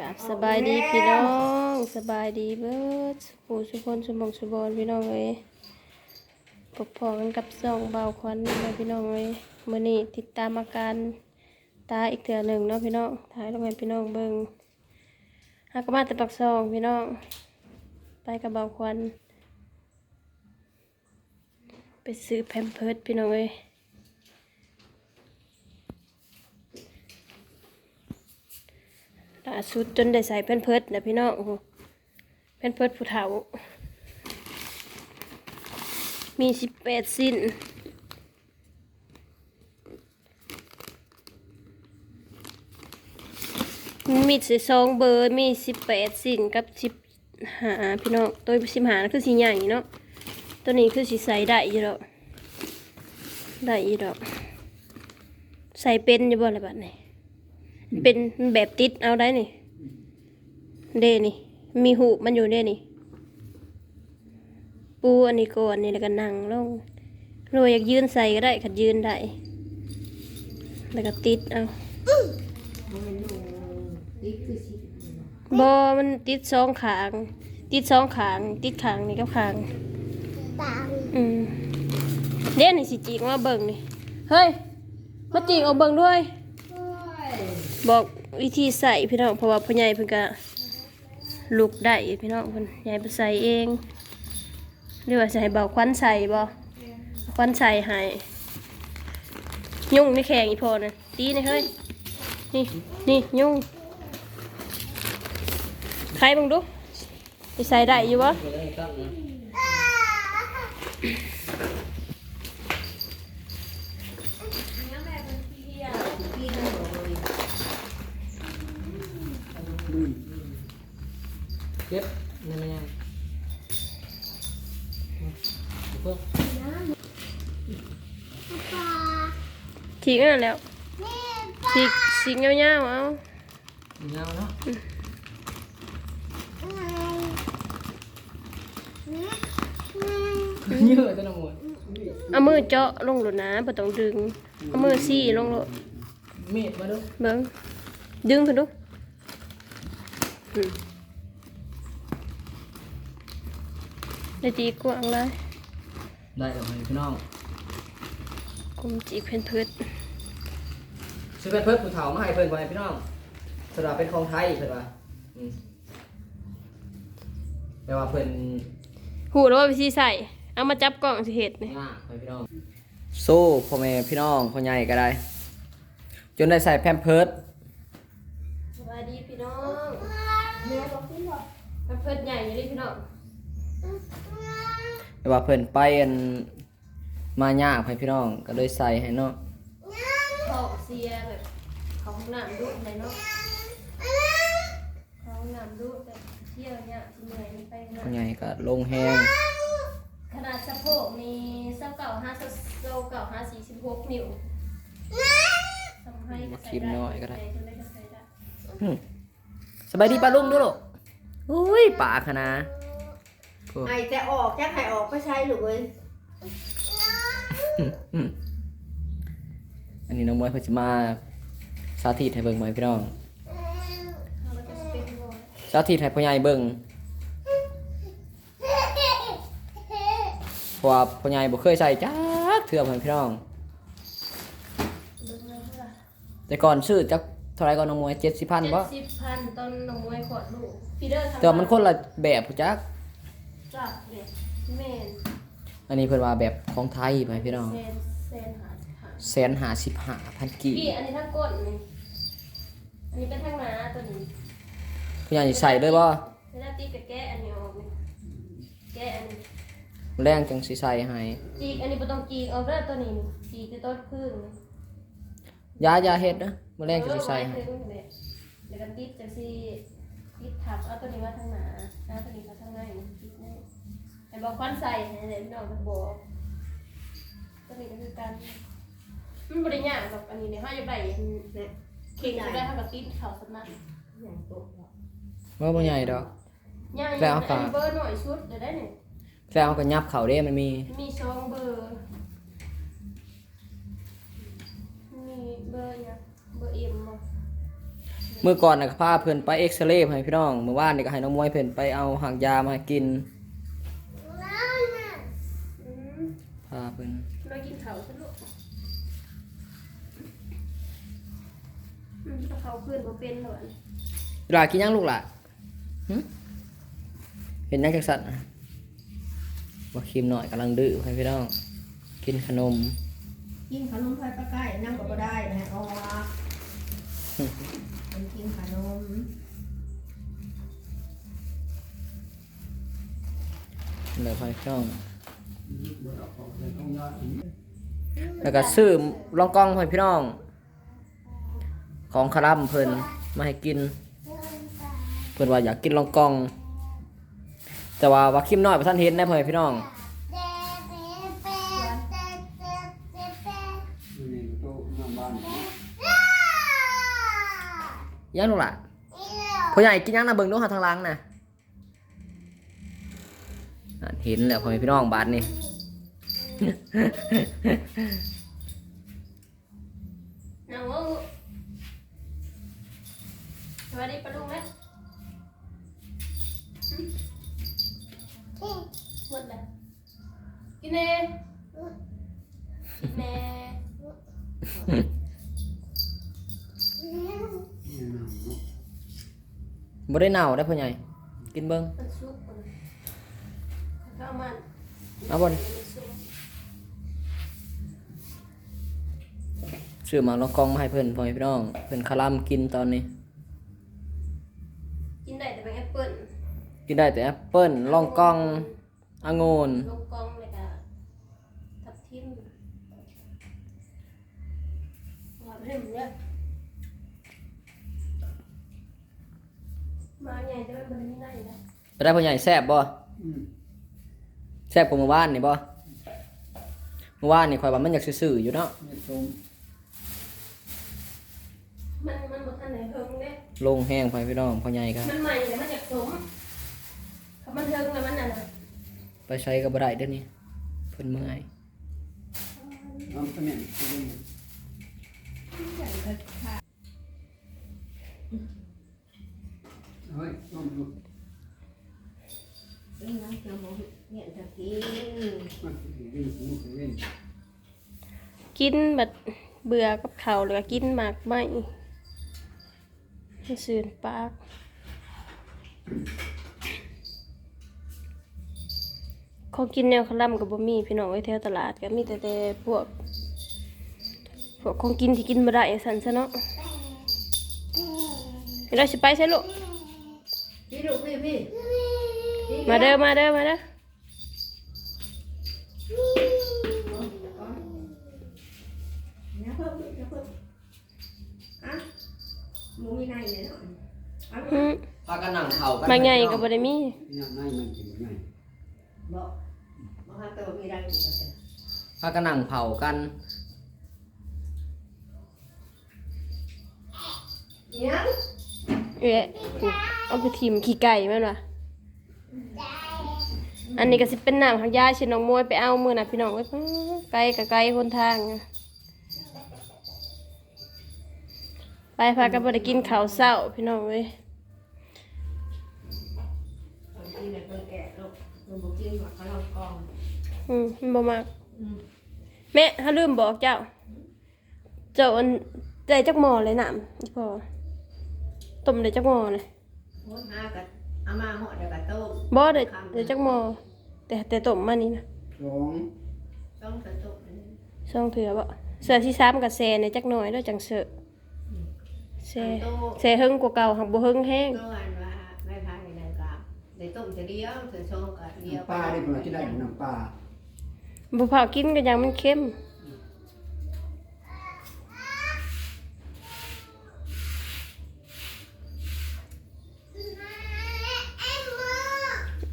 กับสบายดีพี่น้องสบายดีเบิดผู้สุคนสมงสุบอนพี่น้องเอ้ยพบพอกันกับซองเบาควันนะพี่น้องเอ้ยมื่อนี้ติดตามอาการตาอีกเถื่อหนึ่งเนาะพี่น้องถ่ายลงให้พี่น้องเบิ่งหากมาแต่ปักซองพี่น้องไปกับเบาควันไปซื้อแพมเพิร์ดพี่น้องเอ้ย ล่า สุดจนได้ใส่เพื่อนเพิดนะพี่น้องโอ้โหเพื่อนเพิดผู้เฒ่า มีสิบแปดสิ้นมีสิสองเบอร์มีสิบแปดสิ้นกับสิบหาพี่น้องตัวสิบหาคือสีใหญ่เนาะตัวนี้คือสีใส่ได้อยู่ดอกได้อยู่ดอกใส่เป็นอยู่บ่อะไรแบบนี้ เป็นแบบติดเอาได้นี่ เด้นี่ มีหูมันอยู่เด้นี่ ปูอันนี้ก่อนนี่แล้วก็นั่งลงหรือว่าอยากยืนใส่ก็ได้ขัดยืนได้ แล้วก็ติดเอาบอมันติดสองขาง ติดสองขาง ติดขางนี่กับขางอืมเด้นี่สิจีกมาเบิ่งนี่ เฮ้ย มาจีกเอาเบิ่งด้วย บอกวิธีใส่พี่น้องเพราะว่าพ่อใหญ่เพิ่นก็ลุกได้พี่น้องเพิ่นใหญ่ไปใส่เองหรือว่าให้เบาควันใส่บ่ควันใส่ให้ยุ่งในแข่งอีพอนะตีนี่เฮ้ยนี่นี่ยุ่งใครบังดูใส่ได้อยู่บ่ เก็บนี่มันยังเพิ่มทิ้งนั่นแล้วสิสิเงี้ยวๆเอาเงาเนาะเยอะจังหมดเอามือเจาะลงหลดนะบ่ต้องดึง เอามือซี่ลงโลดมีดมาดูเบิ้งดึงขึ้นดูอืม ได้จีกวางเลยได้แล้วไหมพี่น้องกลมจีเพิ่นเพิดซื้อเป็นเพิ่มผู้เฒ่ามาให้เพิ่นไว้พี่น้องสำหรับเป็นของไทยเพิ่นว่าอืมแปลว่าเพิ่นหูแล้วว่าวิธีใส่เอามาจับกล่องสิเห็ดนี่ง่ายไปพี่น้องสู้พ่อแม่พี่น้องพ่อใหญ่ก็ได้ จนได้ใส่แพมเพิร์ดสวัสดีพี่น้อง แม่บอกพี่บอกเพิดใหญ่อยู่ดิพี่น้องแต่ว่าเพิ่นไปอันมายากให้พี่น้องก็เลยใส่ให้เนาะเขาเสียแบบเขาห้องน้ำดูดเลยเนาะเขาห้องน้ำดูดแบบเที่ยวเนี่ยที่เหนื่อยนี่ไปเนาะพ่อใหญ่ก็ลงแฮงขนาดสะโพกมีเส้าเก่าห้าเส้าเก่าห้าสี่สิบหกนิ้วทำให้ใส่ได้ ใส่ได้ก็ใส่ได้หึ สบายดีป้าลุงดูลูกอุ้ยป่าคณะโอ้ไอจะออกจะให้ออกก็ใช่หรือเว้ยหึหึอันนี้น้องมวยเพิ่นสิมาสาธิตให้เบิ่งไหมพี่น้องเอาแล้วก็สเปนบอลสาธิตให้พ่อใหญ่เบิ่งเพราะว่าพ่อใหญ่บ่เคยใส่จักเทื่อเหมือนพี่น้องเบิ่งเลยเท่าไหร่แต่ก่อนซื้อจัก เท่าไหร่ก่อนน้องมวย70,000บ่เจ็ดสิบพันตอนน้องมวยขอดลูกฟีเดอร์ทำแต่ว่ามันคนละแบบผู้จักจับเลยแมนอันนี้เพิ่นว่าแบบของไทยไปพี่น้องเซนเซนหาหาแสนหาสิบห้าพันกีพี่อันนี้ทั้งก้นนี่อันนี้เป็นทั้งหนาตัวนี้ผู้ใหญ่ใส่เลยบ่เวลาตีกับแกะอันนี้ออกนี่แกะอันนี้แรงจังสิใส่ให้จีกอันนี้บ่ต้องจีกเอาเด้อตัวนี้นี่จีกจะต้นพึ่งนี่ ยายาเฮ็ดนะมื้อแรงจังสิใส่ให้เออไว้ถึงเนี่ยเดี๋ยวก็ติดจังสิติดทับเอาตัวนี้มาทางหนาเอาตัวนี้มาทางในนี่ติดนี่ไอ้บอกควันใส่ให้เดี๋ยวพี่น้องจะบอกตัวนี้ก็คือการมันบ่ได้ยากหรอกอันนี้เนี่ยเฮาอยากได้เนี่ยเข่งจะได้เฮาก็ติดเข้าสำนักอย่างตกว่าบ่ใหญ่ดอกย่างแล้วเอาอัฝานนี้เบอร์หน่อยชุดเดี๋ยวได้เนี่ยแล้วเอาก็ยับเข้าเด้มันมี มีสองเบอร์ มี เบอร์เนี่ยเบอร์เอ็มบ่เบเมื่อก่อนน่ะก็พาเพิ่นไปเอ็กซเรย์ให้พี่น้องเมื่อวานนี่ก็ให้น้องมวยเพิ่นไปเอาหางยามาให้กินอืมพาเพิ่นเรากินเขาซะลูกอืมเขาเพื่อนบ่เป็นหรอกเวลากินยังลูกล่ะหึเห็นยังจังสัตว์ว่าครีมหน่อยกำลังดื้อให้พี่น้อง กินขนม กินขนมไฟปลาไก่นั่งก็บ่ได้นะอ๋อมันกินขนมเลยให้พี่อง แล้วก็ซื้อรองกล้องให้พี่น้อง ของคารัมเพิ่นมาให้กิน เพิ่นว่าอยากกินรองกล้อง แต่ว่าว่าคิมน้อยบ่ทันเห็นนะเพิ่นพี่น้อง ยังลูกล่ะพ่อใหญ่กินยังนะเบิ่งดูหาทางหลังน่ะนั่นเห็นแล้วพ่อแม่พี่น้องบาดนี่เอาเอาสวัสดีปะลุงนะหมดแล้วกินเน่กิ บ่ได้เน่าได้อพ่อใหญ่กินเบิ่งมันซุกมันข้าวมันเอาบ่นี่มันซุกซื้อมารองกล้องมาให้เพิ่นพ่อแม่พี่น้องเพิ่นคารัมกินตอนนี้ กินได้แต่เป็นแอปเปิ้ลกินได้แต่แอปเปิ้ลลองกล้ององุ่นลูกกองเลยก็ทับทิมว่าไม่ได้หมดเลย มาใหญ่แต่มันมันไม่ได้นะไปได้พ่อใหญ่แซ่บบ่แซ่บกว่าเมื่อวานนี่บ่เมื่อวานนี่ข่อยว่ามันอยากซื่อๆอยู่เนาะมันมันหมดทันไหนเฮิงเด้ลงแห้งพ่อแม่พี่น้องพ่อใหญ่ครับ มันใหม่แต่มันอยากสมเขามันเฮิงแล้วมันน่ะนะไปใช้ก็บ่ได้เด้อนี่เพิ่นเมื่อย กินน้ำเกลือหมูเนี่ยจะกินกินแบบเบื่อกับเขาวหรือว่ากินหมากไหมมันสื่นปาก ของกินแนวขาวล่ำกับบ่มีพี่น้องไว้แถวตลาดก็มีแต่แต่พวก พวกของกินที่กินบ่ได้สันซะเนาะเดี๋ยวเราสิไปใช่ลูก พี่ลูกพี่พี่มาเด้อมาเด้อมาเด้อเนี่ยเพิ่มเนี่ยเพิ่มอะหมูมีในเลยเนาะเอาอืมพากันนั่งเผากันมาใหญ่ก็บ่ได้มีบอกบอกให้ตัวมีในอยู่ก็ได้พากันนั่งเผากันเนี่ย เอ๊ะเอาไปทิมขี้ไก่แม่นวะอันนี้ก็สิเป็นน้ำของยายชิน้องมวยไปเอามือนะพี่น้องไว้ยไกลกับไกลคนทาง ไปพากันได้กินข้าวเช้าพี่น้องเว้ยอืมบ่มากแม่ถ้าลืมบอกเจ้า เจ้าอันได้จักหมอเลยน้ำพอ ต้มได้จักหม้อเลยโคตรห้ากับอามาเหาะเดี๋ยวกับต้มบ่ได้ได้จักหม้อแต่แต่ต้มมานี่นะสองต้องกระตุกอันนี้สองเถื่อบ่เสือที่ซ้ำกับแซ่ในจักหน่อยแล้วจังเสือแซ่แซ่เฮิงกว่าเก่าหักบ่เฮิงแห้งก็วันว่าไม่พายในกาในต้มจะเดียวเสือชงกับเดียวน้ำปลาได้เปล่าที่ได้น้ำปลาบ่พากินก็ยังมันเค็ม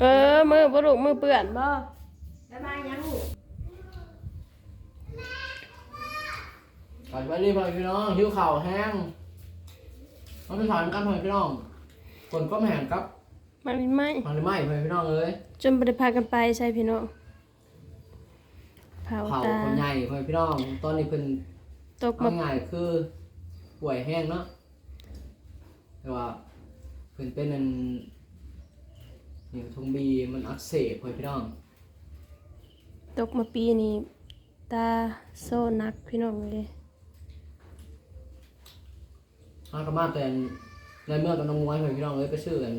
เออ มือบ่ลูกมือเปื้อนบ่แล้วมายังลูกก่อนไปรีบพ่อแม่พี่น้องหิวข้าวแห้งมันเป็นถอนกันพ่อแม่พี่น้องคนก็แห้งครับมันไม่ไหมมันเลยไหม้พ่อแม่พี่น้องเลยจนบ่ได้พากันไปใช่พี่น้องเผาเผาตาคนใหญ่พ่อแม่พี่น้อง ตอนนี้เพิ่นตกเอามาง่ายคือป่วยแห้งเนาะแต่ว่าเพิ่นเป็นอัน นี่ทงบีมันอักเสบพ่อพี่น้องตกมาปีนี้ตาโซนักพี่น้องเลยถ้าก็มาแต่ในเมื่อตอนน้องมวยพ่อพี่น้องเอ้ยก็ชื่อกัน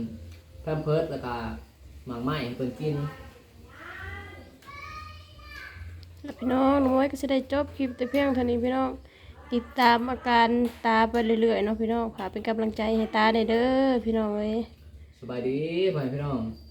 แพมเพิร์ดแล้วก็หมากไม้ให้เพิ่นกินแล้วพี่น้องน้องมวยก็จะได้จบคลิปแต่เพียงเท่านี้พี่น้องติดตามอาการตาไปเรื่อยๆเนาะพี่น้องค่ะเป็นกำลังใจให้ตาได้เด้อพี่น้องเอ้ยสบายดีพ่อพี่น้อง